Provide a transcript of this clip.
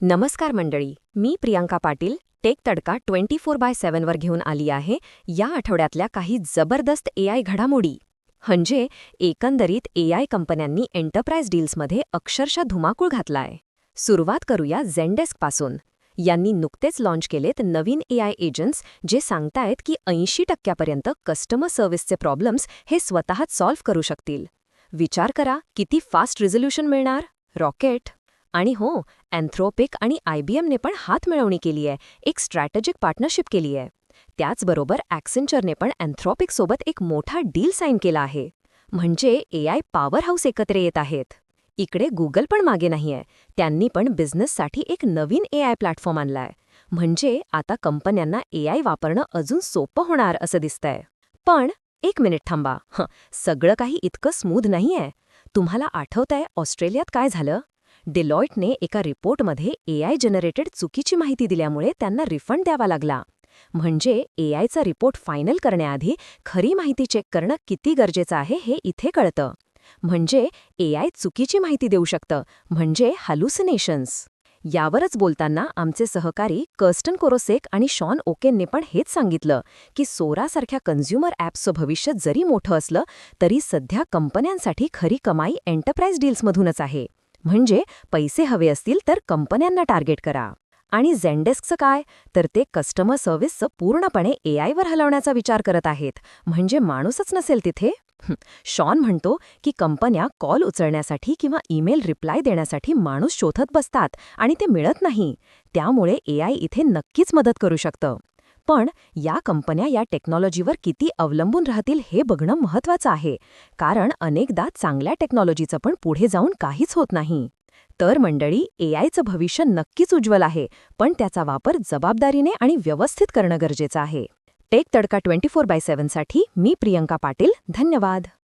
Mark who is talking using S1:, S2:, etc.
S1: नमस्कार मंडळी मी Priyanka Patil Tech Tadka twenty four by सेव्हनवर घेऊन आली आहे या आठवड्यातल्या काही जबरदस्त एआय घडामोडी. म्हणजे एकंदरीत एआय कंपन्यांनी एंटरप्राइज डील्समध्ये अक्षरशः धुमाकूळ घातलाय. सुरुवात करूया झेंडेस्कपासून यांनी नुकतेच लाँच केलेत नवीन एआय एजंट्स जे सांगतायत की ऐंशी टक्क्यापर्यंत कस्टमर सर्व्हिसचे प्रॉब्लेम्स हे स्वतःच सॉल्व्ह करू शकतील. विचार करा किती फास्ट रिझोल्यूशन मिळणार? रॉकेट आणि हो अँथ्रोपिक आणि आयबीएमने पण हात मिळवणी केली आहे एक स्ट्रॅटेजिक पार्टनरशिप केली आहे. त्याचबरोबर ॲक्सेंचरने पण अँथ्रॉपिकसोबत एक मोठा डील साईन केला आहे. म्हणजे एआय पॉवर हाऊस एकत्र येत आहेत. इकडे गुगल पण मागे नाहीये त्यांनी पण बिझनेससाठी एक नवीन ए आय प्लॅटफॉर्म आणलाय. म्हणजे आता कंपन्यांना ए आय वापरणं अजून सोपं होणार असं दिसतंय. पण एक मिनिट थांबा. हं सगळं काही इतकं स्मूथ नाहीये. तुम्हाला आठवतंय ऑस्ट्रेलियात काय झालं? डिलॉयटने एका रिपोर्टमध्ये एआय जनरेटेड चुकीची माहिती दिल्यामुळे त्यांना रिफंड द्यावा लागला. म्हणजे एआयचा रिपोर्ट फायनल करण्याआधी खरी माहिती चेक करणं किती गरजेचं आहे हे इथे कळतं. म्हणजे एआय चुकीची माहिती देऊ शकतं. म्हणजे हॅल्युसिनेशन्स यावरच बोलताना आमचे सहकारी कर्स्टन कोरोसेक आणि शॉन ओकेनने पण हेच सांगितलं की सोरासारख्या कन्झ्युमर ॲप्सचं भविष्य जरी मोठं असलं तरी सध्या कंपन्यांसाठी खरी कमाई एंटरप्राइज डील्समधूनच आहे. म्हणजे पैसे हवे असतील तर कंपन्यांना टार्गेट करा. आणि झेंडेस्कचं काय? तर ते कस्टमर सर्व्हिसचं पूर्णपणे एआयवर हलवण्याचा विचार करत आहेत. म्हणजे माणूसच नसेल तिथे? शॉन म्हणतो की कंपन्या कॉल उचलण्यासाठी किंवा ईमेल रिप्लाय देण्यासाठी माणूस शोधत बसतात आणि ते मिळत नाही. त्यामुळे एआय इथे नक्कीच मदत करू शकतं. पण या कंपन्या या टेक्नॉलॉजीवर किती अवलंबून राहतील हे बघणं महत्वाचं आहे. कारण अनेकदा चांगल्या टेक्नॉलॉजीचं पण पुढे जाऊन काहीच होत नाही. तर मंडळी एआयचं भविष्य नक्कीच उज्ज्वल आहे पण त्याचा वापर जबाबदारीने आणि व्यवस्थित करणं गरजेचं आहे. Tech Tadka twenty four by सेव्हनसाठी मी प्रियंका पाटील. धन्यवाद.